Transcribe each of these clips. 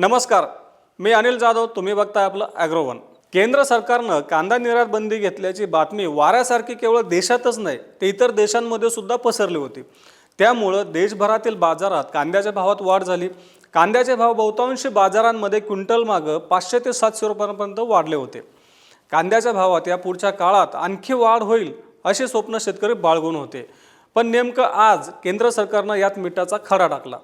नमस्कार मी अनिल जाधव तुम्ही बघताय आपलं ॲग्रोवन केंद्र सरकारनं कांदा निर्यात बंदी घेतल्याची बातमी वाऱ्यासारखी केवळ देशातच नाही ते इतर देशांमध्ये सुद्धा पसरली होती. त्यामुळं देशभरातील बाजारात कांद्याच्या भावात वाढ झाली. कांद्याचे भाव बहुतांशी बाजारांमध्ये क्विंटल मागं पाचशे ते सातशे रुपयांपर्यंत वाढले होते. कांद्याच्या भावात या पुढच्या काळात आणखी वाढ होईल असे स्वप्न शेतकरी बाळगून होते. पण नेमकं आज केंद्र सरकारनं यात मिठाचा खडा टाकला.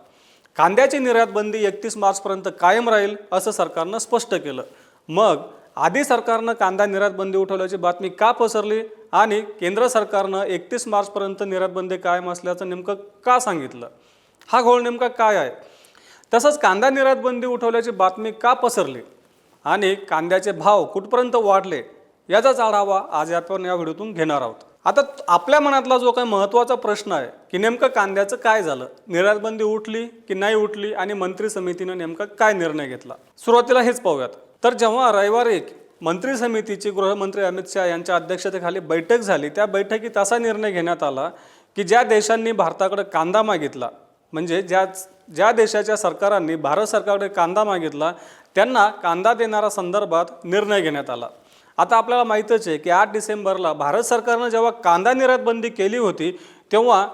कांद्याची निर्यात बंदी एकतीस मार्चपर्यंत कायम राहील असं सरकारनं स्पष्ट केलं. मग आधी सरकारनं कांदा निर्यात बंदी उठवल्याची बातमी का पसरली आणि केंद्र सरकारनं एकतीस मार्चपर्यंत निर्यात बंदी कायम असल्याचं नेमकं का सांगितलं? हा घोळ नेमका काय आहे? तसंच कांदा निर्यात बंदी उठवल्याची बातमी का पसरली आणि कांद्याचे भाव कुठपर्यंत वाढले याचाच आढावा आज आपण या व्हिडिओतून घेणार आहोत. आता आपल्या मनातला जो काही महत्त्वाचा प्रश्न आहे की नेमकं कांद्याचं काय झालं? निर्यातबंदी उठली की नाही उठली? आणि मंत्री समितीनं नेमका काय निर्णय घेतला? सुरुवातीला हेच पाहूयात. तर जेव्हा रविवारी मंत्री समितीची गृहमंत्री अमित शहा यांच्या अध्यक्षतेखाली बैठक झाली त्या बैठकीत असा निर्णय घेण्यात आला की ज्या देशांनी भारताकडे कांदा मागितला म्हणजे ज्या ज्या देशाच्या सरकारांनी भारत सरकारकडे कांदा मागितला त्यांना कांदा देणारा संदर्भात निर्णय घेण्यात आला. आता आपल्याला माहीतच आहे की आठ डिसेंबरला भारत सरकारनं जेव्हा कांदा निर्यात बंदी केली होती तेव्हा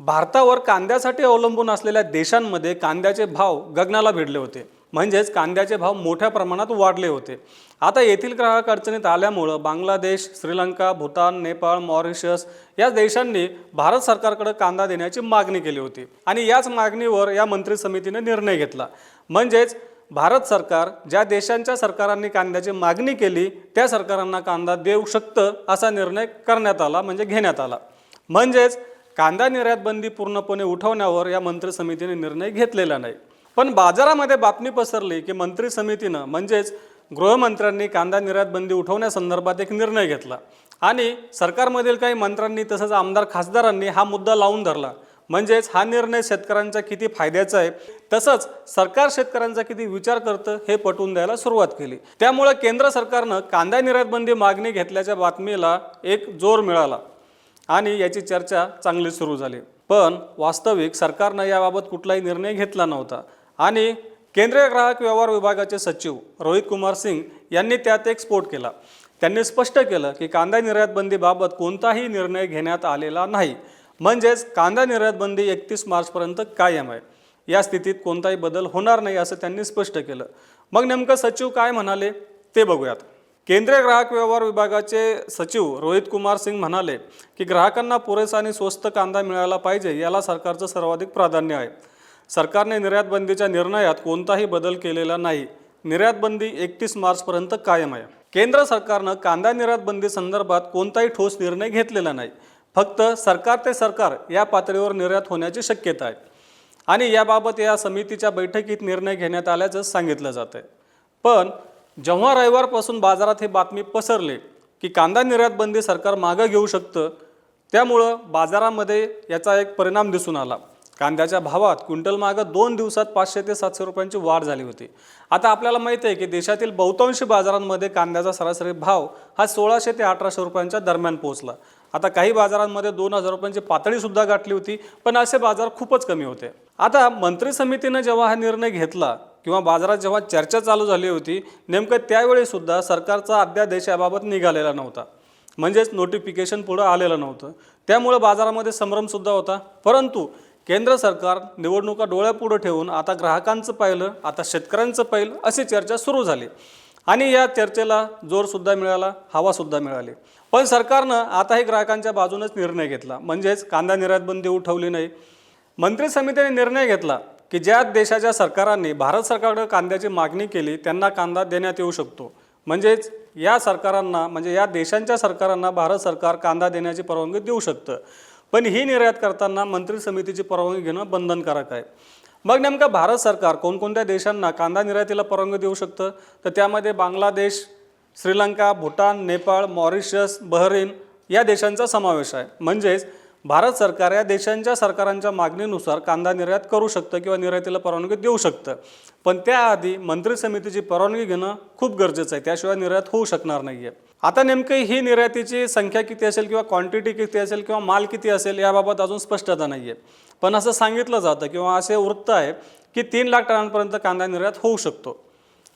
भारतावर कांद्यासाठी अवलंबून असलेल्या देशांमध्ये कांद्याचे भाव गगनाला भिडले होते. म्हणजेच कांद्याचे भाव मोठ्या प्रमाणात वाढले होते. आता येथील ग्राहक अडचणीत आल्यामुळं बांगलादेश श्रीलंका भूतान नेपाळ मॉरिशस या देशांनी भारत सरकारकडे कांदा देण्याची मागणी केली होती. आणि याच मागणीवर या मंत्री समितीने निर्णय घेतला. म्हणजेच भारत सरकार ज्या देशांच्या सरकारांनी कांद्याची मागणी केली त्या सरकारांना कांदा देऊ शकतं असा निर्णय करण्यात आला म्हणजे घेण्यात आला. म्हणजेच कांदा निर्यात बंदी पूर्णपणे उठवण्यावर या मंत्री समितीने निर्णय घेतलेला नाही. पण बाजारामध्ये बातमी पसरली की मंत्री समितीनं म्हणजेच गृहमंत्र्यांनी कांदा निर्यात बंदी उठवण्यासंदर्भात एक निर्णय घेतला. आणि सरकारमधील काही मंत्र्यांनी तसंच आमदार खासदारांनी हा मुद्दा लावून धरला. म्हणजेच हा निर्णय शेतकऱ्यांचा किती फायद्याचा आहे तसंच सरकार शेतकऱ्यांचा किती विचार करतं हे पटवून द्यायला सुरुवात केली. त्यामुळं केंद्र सरकारनं कांदा निर्यात बंदी मागणी घेतल्याच्या बातमीला एक जोर मिळाला आणि याची चर्चा चांगली सुरू झाली. पण वास्तविक सरकारनं याबाबत कुठलाही निर्णय घेतला नव्हता. आणि केंद्रीय ग्राहक व्यवहार विभागाचे सचिव रोहित कुमार सिंग यांनी त्यात एक स्फोट केला. त्यांनी स्पष्ट केलं की कांदा निर्यात बंदीबाबत कोणताही निर्णय घेण्यात आलेला नाही. म्हणजेच कांदा निर्यात बंदी एकतीस मार्चपर्यंत कायम आहे. या स्थितीत कोणताही बदल होणार नाही असं त्यांनी स्पष्ट केलं. मग नेमकं सचिव काय म्हणाले ते बघूयात. केंद्रीय ग्राहक व्यवहार विभागाचे सचिव रोहित कुमार सिंग म्हणाले की ग्राहकांना पुरेसा आणि स्वस्त कांदा मिळाला पाहिजे याला सरकारचं सर्वाधिक प्राधान्य आहे. सरकारने निर्यात बंदीच्या निर्णयात कोणताही बदल केलेला नाही. निर्यात बंदी एकतीस मार्चपर्यंत कायम आहे. केंद्र सरकारनं कांदा निर्यात बंदी संदर्भात कोणताही ठोस निर्णय घेतलेला नाही. फक्त सरकार ते सरकार या पातळीवर निर्यात होण्याची शक्यता आहे. आणि याबाबत या समितीच्या बैठकीत निर्णय घेण्यात आल्याचं सांगितलं जातं पण जेव्हा रविवारपासून बाजारात ही बातमी पसरली की कांदा निर्यात बंदी सरकार मागं घेऊ शकतं त्यामुळं बाजारामध्ये याचा एक परिणाम दिसून आला. कांद्याच्या भावात क्विंटल मागं दोन दिवसात पाचशे ते सातशे रुपयांची वाढ झाली होती. आता आपल्याला माहिती आहे की देशातील बहुतांशी बाजारांमध्ये कांद्याचा सरासरी भाव हा सोळाशे ते अठराशे रुपयांच्या दरम्यान पोहोचला. आता काही बाजारांमध्ये दोन हजार रुपयांची पातळीसुद्धा गाठली होती पण असे बाजार खूपच कमी होते. आता मंत्री समितीनं जेव्हा हा निर्णय घेतला किंवा बाजारात जेव्हा चर्चा चालू झाली होती नेमकं त्यावेळीसुद्धा सरकारचा अध्यादेश याबाबत निघालेला नव्हता. म्हणजेच नोटिफिकेशन पुढं आलेलं नव्हतं. त्यामुळे बाजारामध्ये संभ्रमसुद्धा होता. परंतु केंद्र सरकार निवडणुका डोळ्यापुढं ठेवून आता ग्राहकांचं पाहिलं आता शेतकऱ्यांचं पाहिलं अशी चर्चा सुरू झाली. आणि या चर्चेला जोरसुद्धा मिळाला हवासुद्धा मिळाली. पण सरकारनं आताही ग्राहकांच्या बाजूनच निर्णय घेतला. म्हणजेच कांदा निर्यात बंदी उठवली नाही. मंत्री समितीने निर्णय घेतला की ज्या देशाच्या सरकारांनी भारत सरकारकडे कांद्याची मागणी केली त्यांना कांदा देण्यात येऊ शकतो. म्हणजेच या सरकारांना म्हणजे या देशांच्या सरकारांना भारत सरकार कांदा देण्याची परवानगी देऊ शकतं. पण ही निर्यात करताना मंत्री समितीची परवानगी घेणं बंधनकारक आहे. मग नेमकं भारत सरकार कोणकोणत्या देशांना कांदा निर्यातीला परवानगी देऊ शकतं? तर त्यामध्ये बांगलादेश श्रीलंका भूटान नेपाळ मॉरिशस बहरीन या देशांचा समावेश आहे. म्हणजेच भारत सरकार या देशांच्या सरकारांच्या मागणीनुसार कांदा निर्यात करू शकतं किंवा निर्यातीला परवानगी देऊ शकतं. पण त्याआधी मंत्री समितीची परवानगी घेणं खूप गरजेचं आहे. त्याशिवाय निर्यात होऊ शकणार नाही आहे आता नेमकी ही निर्यातीची संख्या किती असेल किंवा क्वांटिटी किती असेल किंवा माल किती असेल याबाबत अजून स्पष्टता नाही आहे पण असं सांगितलं जातं किंवा असे वृत्त आहे की तीन लाख टनांपर्यंत कांदा निर्यात होऊ शकतो.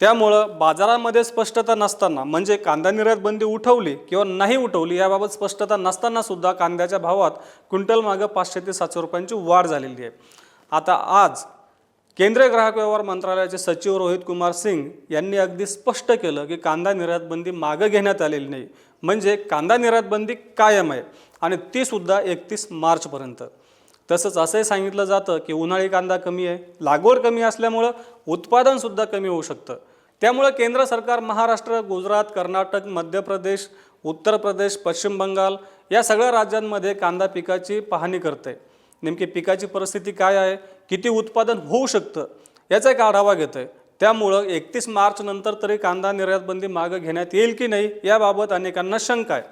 त्यामुळं बाजारामध्ये स्पष्टता नसताना म्हणजे कांदा निर्यात बंदी उठवली किंवा नाही उठवली याबाबत स्पष्टता नसताना सुद्धा कांद्याच्या भावात क्विंटल मागं पाचशे ते सातशे रुपयांची वाढ झालेली आहे. आता आज केंद्रीय ग्राहक व्यवहार मंत्रालयाचे सचिव रोहित कुमार सिंग यांनी अगदी स्पष्ट केलं की कांदा निर्यात बंदी मागं घेण्यात आलेली नाही. म्हणजे कांदा निर्यात बंदी कायम आहे आणि ती सुद्धा एकतीस मार्चपर्यंत. तसंच असंही सांगितलं जातं की उन्हाळी कांदा कमी आहे लागवड कमी असल्यामुळं उत्पादनसुद्धा कमी होऊ शकतं. त्यामुळं केंद्र सरकार महाराष्ट्र गुजरात कर्नाटक मध्य प्रदेश उत्तर प्रदेश पश्चिम बंगाल या सगळ्या राज्यांमध्ये कांदा पिकाची पाहणी करते. नेमकी पिकाची परिस्थिती काय आहे? किती उत्पादन होऊ शकतं? याचा एक आढावा घेतं आहे त्यामुळं एकतीस मार्च नंतर तरी कांदा निर्यातबंदी मागं घेण्यात येईल की नाही याबाबत अनेकांना शंका आहे.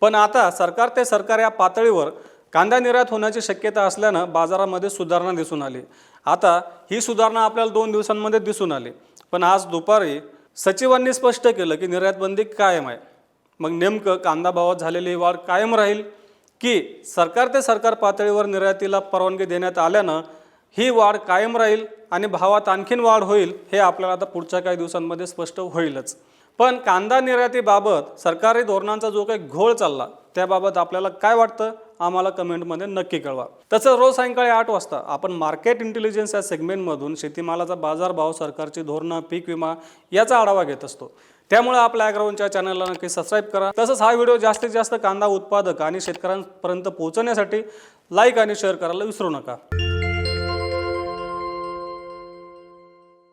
पण आता सरकार ते सरकार या पातळीवर कांदा निर्यात होण्याची शक्यता असल्यानं बाजारामध्ये सुधारणा दिसून आली. आता ही सुधारणा आपल्याला दोन दिवसांमध्ये दिसून आली. पण आज दुपारी सचिवांनी स्पष्ट केलं की निर्यात बंदी कायम आहे. मग नेमकं कांदा भावात झालेली ही वाढ कायम राहील की सरकार ते सरकार पातळीवर निर्यातीला परवानगी देण्यात आल्यानं ही वाढ कायम राहील आणि भावात आणखीन वाढ होईल हे आपल्याला आता पुढच्या काही दिवसांमध्ये स्पष्ट होईलच. पण कांदा निर्यातीबाबत सरकारी धोरणांचा जो काही घोळ चालला त्याबाबत आपल्याला काय वाटतं? आम्हाला कमेंटमध्ये नक्की कळवा. तसंच रोज सायंकाळी आठ वाजता आपण मार्केट इंटेलिजन्स या सेगमेंटमधून शेतीमालाचा बाजारभाव सरकारची धोरणं पीक विमा याचा आढावा घेत असतो. त्यामुळे आपल्या ॲग्राऊंडच्या चॅनलला नक्की सबस्क्राईब करा. तसंच हा व्हिडिओ जास्तीत जास्त कांदा उत्पादक आणि शेतकऱ्यांपर्यंत पोहोचवण्यासाठी लाईक आणि शेअर करायला विसरू नका.